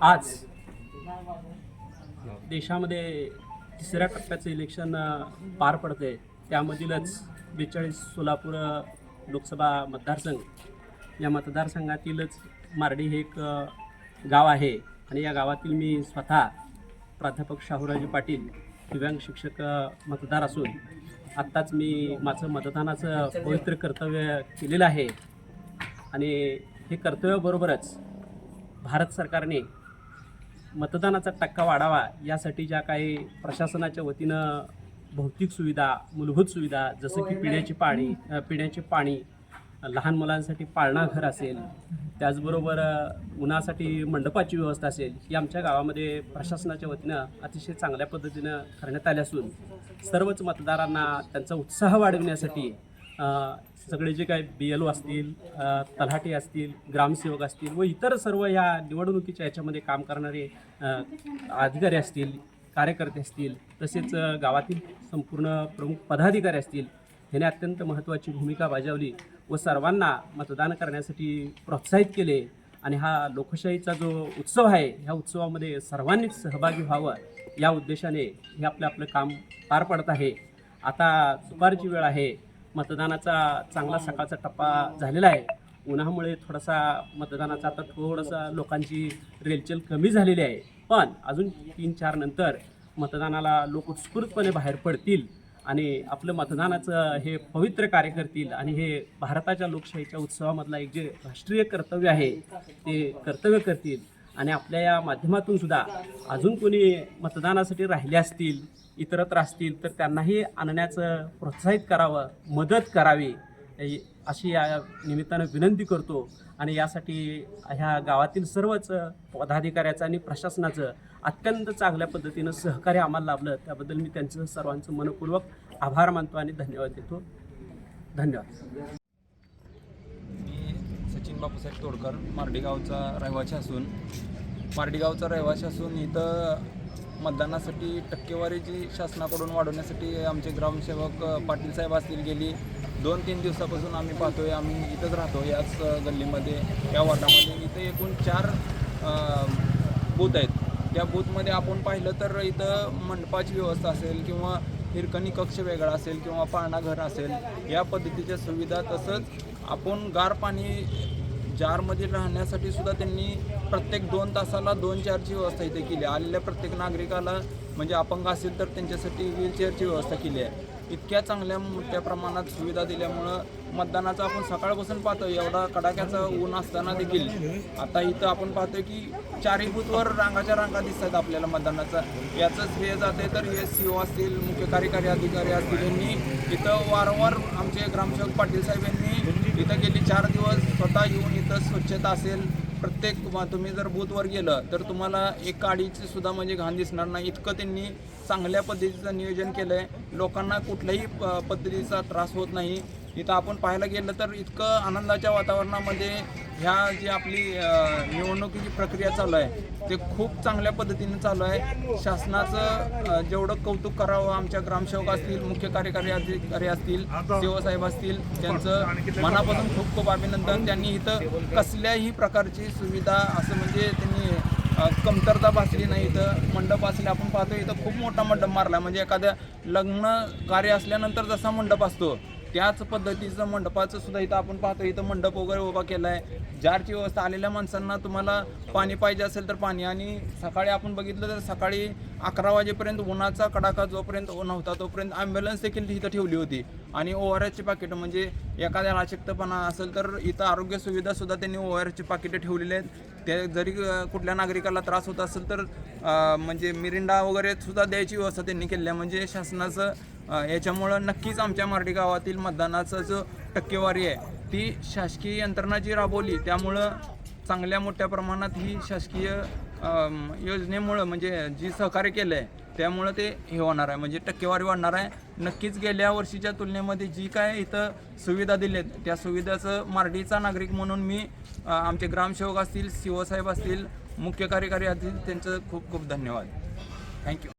आज देशामध्ये तिसऱ्या टप्प्याचं इलेक्शन पार पडते त्यामधीलच बेचाळीस सोलापूर लोकसभा मतदारसंघ. या मतदारसंघातीलच मार्डी हे एक गाव आहे. आणि या गावातील मी स्वतः प्राध्यापक शाहूराजी पाटील दिव्यांग शिक्षक मतदार असून आत्ताच मी माझं मतदानाचं पवित्र कर्तव्य केलेलं आहे. आणि हे कर्तव्याबरोबरच भारत सरकारने मतदानाचा टक्का वाढावा यासाठी ज्या काही प्रशासनाच्या वतीनं भौतिक सुविधा मूलभूत सुविधा जसं की पिण्याची पाणी पिण्याचे पाणी लहान मुलांसाठी पाळणा घर असेल त्याचबरोबर उन्हासाठी मंडपाची व्यवस्था असेल ही आमच्या गावामध्ये प्रशासनाच्या वतीनं अतिशय चांगल्या पद्धतीनं करण्यात आली असून सर्वच मतदारांना त्यांचा उत्साह वाढविण्यासाठी सगळे जे काय बी एल ओ असतील तलाठी असतील ग्रामसेवक असतील व इतर सर्व ह्या निवडणुकीच्या याच्यामध्ये काम करणारे अधिकारी असतील कार्यकर्ते असतील तसेच गावातील संपूर्ण प्रमुख पदाधिकारी असतील ह्याने अत्यंत महत्त्वाची भूमिका बजावली व सर्वांना मतदान करण्यासाठी प्रोत्साहित केले. आणि हा लोकशाहीचा जो उत्सव आहे ह्या उत्सवामध्ये सर्वांनीच सहभागी व्हावं या उद्देशाने हे आपलं आपलं काम पार पडत आहे. आता दुपारची वेळ आहे. मतदानाचा चांगला सकाळचा टप्पा झालेला आहे. उन्हामुळे थोडासा मतदानाचा आता थोडंसं लोकांची रेलचेल कमी झालेली आहे. पण अजून तीन चार नंतर मतदानाला लोक उत्स्फूर्तपणे बाहेर पडतील आणि आपलं मतदानाचं हे पवित्र कार्य करतील आणि हे भारताच्या लोकशाहीच्या उत्सवामधला एक जे राष्ट्रीय कर्तव्य आहे ते कर्तव्य करतील. आणि आपल्या या माध्यमातून सुद्धा अजून कोणी मतदानासाठी राहिले असतील इतरत्र असतील तर त्यांनाही आणण्याचं प्रोत्साहित करावं मदत करावी अशी या निमित्तानं विनंती करतो. आणि यासाठी ह्या गावातील सर्वच पदाधिकाऱ्याचं आणि प्रशासनाचं अत्यंत चांगल्या पद्धतीनं सहकार्य आम्हाला लाभलं. त्याबद्दल मी त्यांचं सर्वांचं मनपूर्वक आभार मानतो आणि धन्यवाद देतो. धन्यवाद. मी सचिन बापूसाहेब तोडकर मार्डीगावचा रहिवासी असून मार्डीगावचा रहिवासी असून इथं मतदानासाठी टक्केवारी जी शासनाकडून वाढवण्यासाठी आमचे ग्रामसेवक पाटील साहेब असतील गेली दोन तीन दिवसापासून आम्ही पाहतोय आम्ही इथंच राहतो याच गल्लीमध्ये या वॉर्डामध्ये. इथं एकूण चार बूथ आहेत. त्या बूथमध्ये आपण पाहिलं तर इथं मंडपाची व्यवस्था असेल किंवा हिरकणी कक्ष वेगळा असेल किंवा पाळणा घर असेल या पद्धतीच्या सुविधा तसंच आपण गार पाणी जारमध्ये राहण्यासाठी सुद्धा त्यांनी प्रत्येक दोन तासाला दोन चारची व्यवस्था इथे केली आहे. आलेल्या प्रत्येक नागरिकाला म्हणजे अपंग असेल तर त्यांच्यासाठी व्हीलचेअरची व्यवस्था केली आहे. इतक्या चांगल्या मोठ्या प्रमाणात सुविधा दिल्यामुळं मतदानाचा आपण सकाळपासून पाहतो एवढा कडाक्याचं ऊन असताना देखील. आता इथं आपण पाहतोय की चारही बूथवर रांगाच्या रांगा दिसतात आपल्याला मतदानाचा. याचंच हे जाते तर हे सी ओ असतील मुख्य कार्यकारी अधिकारी असतील यांनी इथं वारंवार आमचे ग्रामसेवक पाटील साहेब यांनी इथं गेली चार दिवस स्वतः येऊन इथं स्वच्छता असेल प्रत्येक म- तुम्ही जर बूथवर गेलं तर तुम्हाला एक काडीची सुद्धा म्हणजे घाण दिसणार नाही. इतकं त्यांनी चांगल्या पद्धतीचं नियोजन केलं आहे लोकांना कुठल्याही प- पद्धतीचा त्रास होत नाही. इथं आपण पाहायला गेलं तर इतकं आनंदाच्या वातावरणामध्ये ह्या जी आपली निवडणुकीची प्रक्रिया चालू आहे ते खूप चांगल्या पद्धतीने चालू आहे. शासनाचं जेवढं कौतुक करावं आमच्या ग्रामसेवक असतील मुख्य कार्यकारी अधिकारी असतील सेवासाहेब असतील त्यांचं मनापासून खूप खूप अभिनंदन. त्यांनी इथं कसल्याही प्रकारची सुविधा असं म्हणजे त्यांनी कमतरता भासली नाही. इथं मंडप असले आपण पाहतो इथं खूप मोठा मंडप मारला. म्हणजे एखाद्या लग्न कार्य असल्यानंतर जसा मंडप असतो त्याच पद्धतीचं मंडपाचं सुद्धा इथं आपण पाहतो. इथं मंडप वगैरे उभा केला आहे जारची व्यवस्था आलेल्या माणसांना तुम्हाला पाणी पाहिजे असेल तर पाणी. आणि सकाळी आपण बघितलं तर सकाळी अकरा वाजेपर्यंत उन्हाचा कडाका जोपर्यंत नव्हता तोपर्यंत ॲम्ब्युलन्स देखील इथं ठेवली होती. आणि ओ आर एसची पाकिटं म्हणजे एखाद्या अशक्तपणा असेल तर इथं आरोग्य सुविधासुद्धा त्यांनी ओ आर एसची पाकिटं ठेवलेली आहेत. ते जरी कुठल्या नागरिकाला त्रास होत असेल तर म्हणजे मिरिंडा वगैरे सुद्धा द्यायची व्यवस्था त्यांनी केली आहे. म्हणजे शासनाचं याच्यामुळं नक्कीच आमच्या मराठी गावातील मतदानाचा जो टक्केवारी आहे ती शासकीय यंत्रणा जी राबवली त्यामुळं चांगल्या मोठ्या प्रमाणात ही शासकीय योजनेमुळं म्हणजे जी सहकार्य केलं आहे त्यामुळं ते हे होणार आहे म्हणजे टक्केवारी वाढणार आहे. नक्कीच गेल्या वर्षीच्या तुलनेमध्ये जी काय इथं सुविधा दिल्यात त्या सुविधाचं मार्डीचा नागरिक म्हणून मी आमचे ग्रामसेवक असतील सी ओ साहेब असतील मुख्य कार्यकारी असतील त्यांचं खूप खूप धन्यवाद. थँक्यू